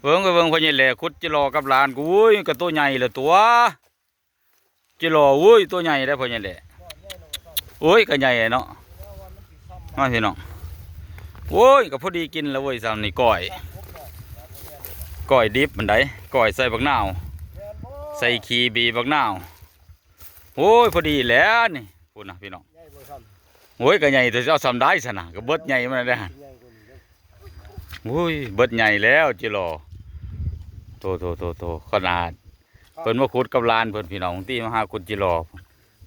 เบิ่งก็เบิ่งพ่อใหญ่แหล่ขุดจิรอกับหลานกูอุ้ยก็ตัวใหญ่ละตัวจิรออุ้ยตัวใหญ่ได้พ่อใหญ่แหล่โอ้ยก็ใหญ่เนาะมาพี่น้องโอ้ยก็พอดีกินแล้วเว้ยซ้ำนี่ก้อยก้อยดิบมันไดก้อยใส่บักนาว ใส่ขีบีบักนาวโอ้ยพอดีแล้วนี่พูดนะพี่น้องโอ้ยก็ใหญ่แต่เจ้าซ้ำได้สนะก็เบิดใหญ่มันได้ อโอ้ยเบิดใหญ่แล้วจิรอโตโตโตโตขนาดเพิ่นมาขุดกับหลานเพิ่นพี่น้องที่มาหาขุดจิรอ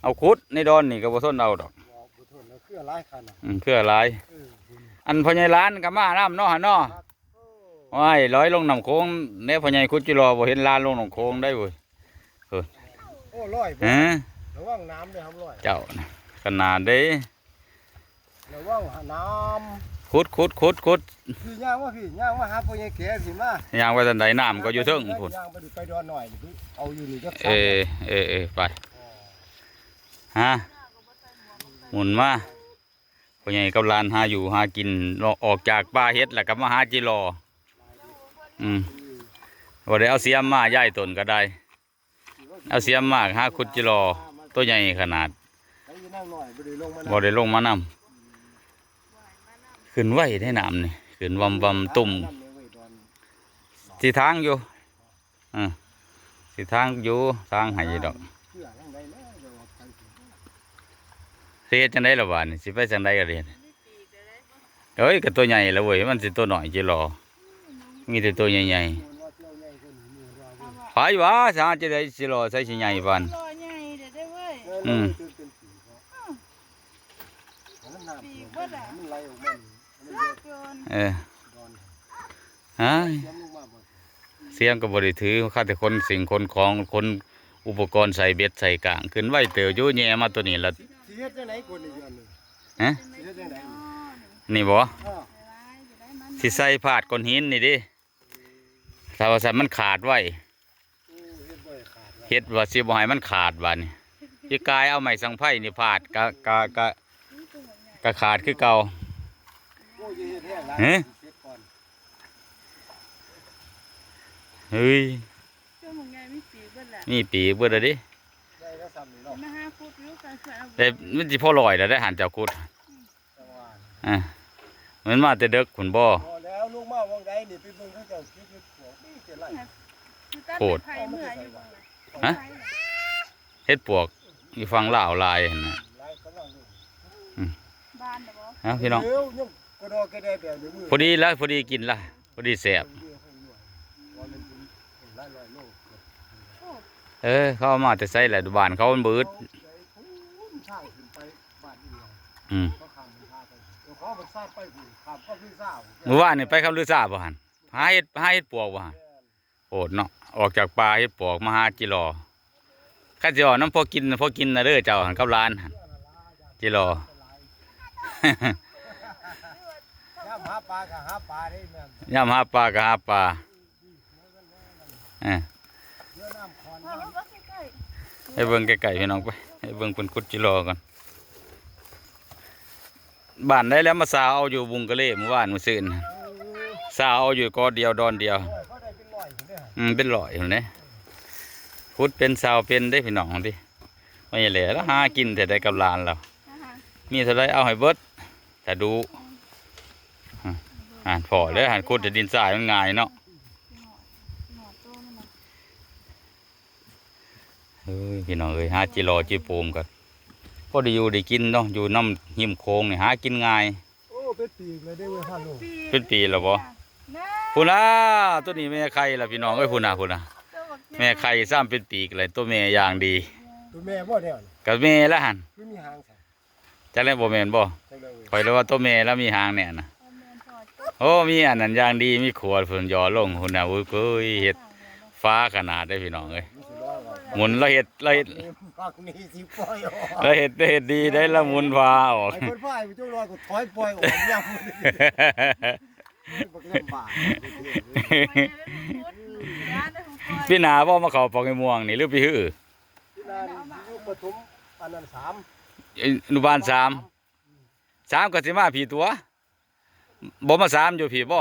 เอาขุดในดอนนี่ก็บ่ทนเอาดอกบอกบ่ทนแล้วคือหลายคันน่ะอืมเพื่ออะไรเออคุณอันพ่อใหญ่ร้านก็มาน้ำเนาะหั่นเนาะโอ้ว้ายร้อยลงน้ำโค้งแน่พ่อใหญ่ขุดจิรอบ่เห็นลานลงน้ำโค้งได้เว้ยโอ้ร้อยบ่ฮะระวังน้ำเด้อครับร้อยเจ้าน่ะขนาดเด้ระวังหาน้ ขุดขุดขุดขุดำคือย่างว่าพี่ย่างมาหาพ่อใหญ่แก่สิมาย่างไปทันใดน้ำก็อยู่เทิงพุ่นย่างไปดูไปดอนหน่อยนี่เอาอยู่นี่จักเออเออเออไปฮะหมุนมาพ่อใหญ่กับหลานหาอยู่หากินออกจากป่าเฮ็ดแล้วก็มาหาจิรออืมว่าได้เอาเสียมมาย้ายต้นก็ได้ เอาเสียมมาหาขุดจิรอตัวใหญ่ขนาดไปอยู่นั่งหน่อยบ่ได้ลงมาบ่ได้ลงมานํ ขึ้นไหวได้น้ำนี่ขึ้นวำวำตุ่มน้ำเนี่ยเว้ยดอนที่ทางอยู่อ่าที่ทางอยู่ทางให้ดอกเพื่อจังได๋แน่เดี๋ยวเอาไปสิเสียจังไดล่ะบาดนี่สิไปจังไดก็เรียนเอ้ยก็ตัวใหญ่แล้วเว้ยมันสิตัวน้อยจิรอมีแต่ตัวใหญ่มันว่าเที่ยวใหญ่ขึ้นนี่ว่าเว้ยๆผายว่าสาจะได้สิรอใส่สิใหญ่ปานรอใหญ่เด้อเด้อเว้ยอืม เออฮะเสียงกับบริถือข้าแต่คนสิ่งคนของคนอุปกรณ์ใส่เบ็ดใส่กางขึ้นไว้เตียวยู่แย่มาตัวนี้ละฮะนี่บอสิใส่ผาดก้อนหินนี่ดิสาวสันมันขาดไว้เฮ็ดว่าสิบหายมันขาดบ้านี่ที่กายเอาไม้สังไพ่นี่ผาดกะกะกะกะขาดคือเก่า เฮ็ดแห้งหลายเอ๊ะสิเฮ็ดก่อนเฮ้ยเจ้าหมงใหญ่มีปีเบิดแหละนี่ปีกเบิดแล้วดิได้แล้วซ้ำนี่เนาะมาหาคุดอยู่กันเสือแต่มันสิพอลอยแล้วได้หันเจ้ากุดจังว่าอะมันมาแต่เด็กขุนบ่พอแล้วลูกมาวงใดนี่ไปเบิ่งเขาเจ้าคิดอยู่พวกนี่เป็นไรโคตรไผ่เมื่ออยู่บ่ฮะเฮ็ดปวกอยู่ฝั่งลาวลายหั่นน่ะหลายกำลังลูกบ้านเด้อบ่เอ้าพี่น้องเดี๋ยวยัง กระดอกกระแดะแบบนี้มือพอดีแล้วพอดีกินละพอดีแซ่บว่ามันเป็นหลายร้อยโลเออเขาเอามาแต่ใส่แหละบ้านเขามันบืดสร้างขึ้นไปบ้านเดียวอืมเขาข้ามมันพาไปเดี๋ยวเขามันสร้างไปผู้ข้ามก็พี่สาวเมื่อวานนี่ไปคำลือซาบ่หันหาเฮ็ดหาเฮ็ดปวกบ่หันโอดเนาะออกจากป่าเฮ็ดปวกมาหาจิรอข้าสิเอาน้ำพอกินพอกินนะเด้อเจ้าหันกับร้านหันจิรอย่ามหาปลาก็หาปลาได้แม่นย่ำหาปลาก็หาปลาเออเรือน้ำคอนเอารถบ่ใกล้ให้เบิ่งไกลๆพี่น้องไปให้เบิ่งเพิ่นขุดจิรอก่อนบ้านได้แล้วมาสาวเอาอยู่บุงกะเล่เมื่อวานมื้อซื่นสาวเอาอยู่กอเดียวดอนเดียวเขาได้เป็นร้อยคนเด้ออืมเป็นร้อยอยู่เนี่ยพุดเป็นสาวเป็นได้พี่น้องดิไม่เหลือแล้วหากินแต่ได้กับหลานเราอาหารมีเท่าไรเอาให้เบิดแต่ดูอะ อ่านพอเลยอ่านคุดแต่ดินทรายมันง่ายเนาะหนอโตมันน่ะเฮ้ยพี่น้องเอ้ยหาจิรอจิโปมกันพอได้อยู่ได้กินเนาะอยู่น้ำหิมโค้งนี่หากินง่ายโอ้เป็นปีกเลยได้เว้ยฮัลโหลเป็นปีแล้วบ่นะพูน่าตัวนี้แม่ไข่ละพี่น้องเอ้ยพูน่าพูน่าเจ้าบักใหญ่แม่ไข่ซ้ำเป็นปีกเลยตัวแม่อย่างดีตัวแม่บ่เนี่ยกับแม่ละหันคือมีหางใส่จักแล้วบ่แม่นบ่จังเลยคอยรู้ว่าตัวแม่แล้วมีหางเนี่ยนะ โอ้มีอันนั้นอย่างดีมีขวดเพิ่นยอลงหุ่นน่ะอุ้ยเอ้ยเฮ็ดฟ้าขนาดได้พี่น้องเอ้ยมีสิร้อยว่าหมุนแล้วเฮ็ดแล้วเฮ็ดปากนี้สิปล่อยออกแล้วเฮ็ดเฮ็ดดีได้ละหมุนฟ้าออกไอ้คนพ่ายไปเจ้าลอยก็ถอยปล่อยออกยามมันลำบากพี่หนาบ่มาเข้าปอกไอ้ม่วงนี่หรือพี่ฮือที่นั่นอยู่ปฐมอันนั้นสามอนุบาลสามสามก็สิมาพี่ตัว บ่มาสามอยู่พี่บ่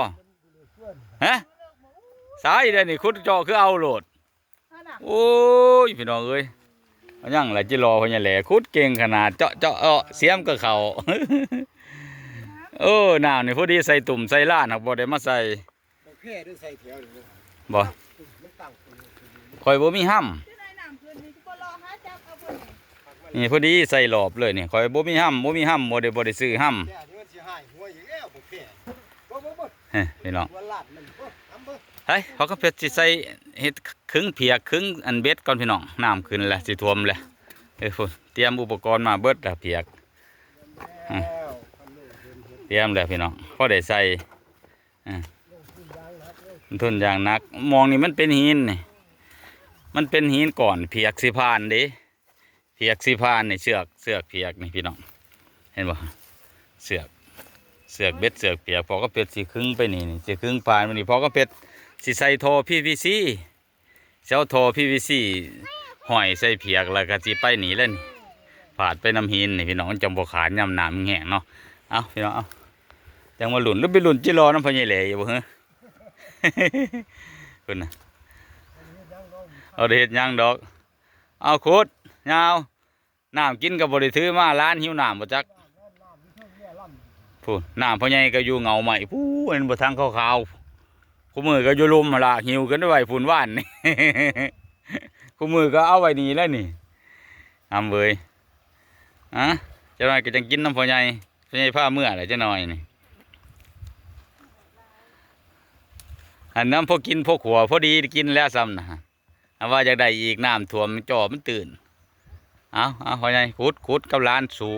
เพื่อนฮะสายเด้อนี่ขุดเจาะคือเอาโหลดนั่นน่ะโอ้ยพี่น้องเอ้ยเอายังล่ะจิรอเพิ่นนี่แหละขุดเก่งขนาดเจาะเจาะเอ้อเสียมก็เข้าโอ้น้ำนี่พอดีใส่ตุ่มใส่ล้านครับบ่ได้มาใส่บ่แค่ได้ใส่แถวนี่บ่มันตั้งตรงนี้ข่อยบ่มีห้ํที่ไหนน้ำคืนนี้ก็รอหาจับเอาเพิ่นพักมันนี่พอดีใส่หลอบเลยนี่ข่อยบ่มีห้ํบ่มีห้ํบ่ได้บ่ได้ซื้อห้ํแเฮ้ยพี่น้องเฮ้ยเขาก็เพชรสิใส่เฮ็ดครึ่งเพียครึ่งอันเบ็ดก่อนพี่น้องน้ำขึ้นแล้วสิท่วมแล้วเอ้ยเตรียมอุปกรณ์มาเบิดแล้วเพียกเตรียมแล้วพี่น้องพอได้ใส่ทุนยากเลยมันทนอย่างหนัก มองนี่มันเป็นหินนี่มันเป็นหินก่อนเพียกสิพานด้เพียกสิพานนี่เสือกเสือกเพียกนี่พี่น้อง เห็นบ่เสือก เสือกเบ็ดเสือกเพียกพอก็เป็ดสิครึ่งไปนี่นี่สิครึ่งปานมันนี่พอก็เป็ดสิใส่ท่อ PVC เจ้าท่อ PVC ห้อยใส่เพียกแล้วก็สิไปหนีแล้วนี่ผาดไปน้ำหินนี่พี่น้องจังบ่ขาดยำน้ำแห้งเนาะเอาพี่น้องเอาจังมาหลุนหรือไปหลุนจิรอน้ำพญายแหล่อยู่บ่เฮ้คุณน่ะเอาได้เฮ็ดหยังดอก เอาโคตรยาวน้ำกินกับบริถือมาร้านหิวน้ำบ่จัก พูนน้ำพ่อใหญ่ก็อยู่เงาใหม่พูนบ่ทางขาวๆคู่มือก็อยู่ลมมาละหิวกันไว้พูนว่านนี่คู่มือก็เอาไว้นี่แล้วนี่อำเบยอะจะหน่อยก็จังกินน้ำพ่อใหญ่พ่อใหญ่ผ้าเมื่อไรจะหน่อยนี่อันน้ำพอกินพอขัวพอดีกินแล้วซ้ำนะอันว่าอยากได้อีกน้ำท่วมจอมันตื่น เอาเอาพ่อใหญ่ขุดขุดกับร้านสู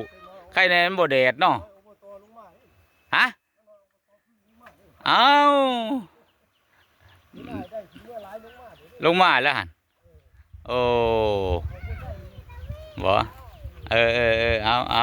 ใครในมันบ่แดดเนาะ อบตลงมา ฮะ เอาลงมาแล้วฮะโอ้บ่เออเออเอาเอา